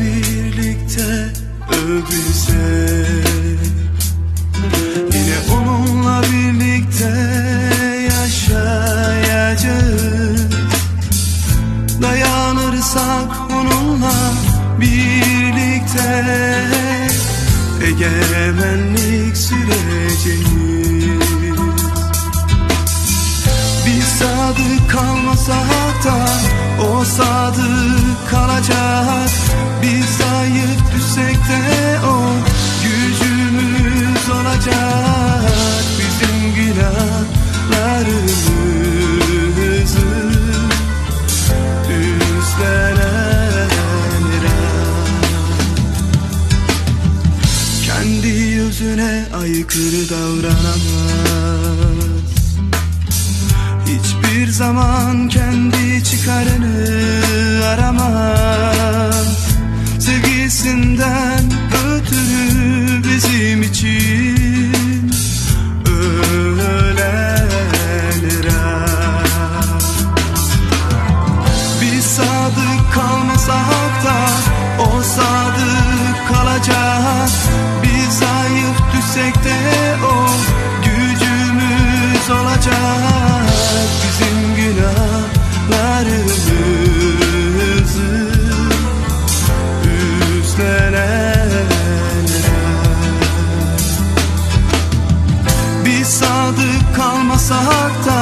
birlikte öv Yine onunla birlikte yaşayacağız. Dayanırsak onunla birlikte Egemenlik süreceğiz Biz sadık kalmasa hatta O sadık kalacak. sözüne aykırı davranamaz. Hiçbir zaman kendi çıkarını birlikte o gücümüz olacak. Bizim günahlarımızı üstlenenler Biz sadık kalmasak da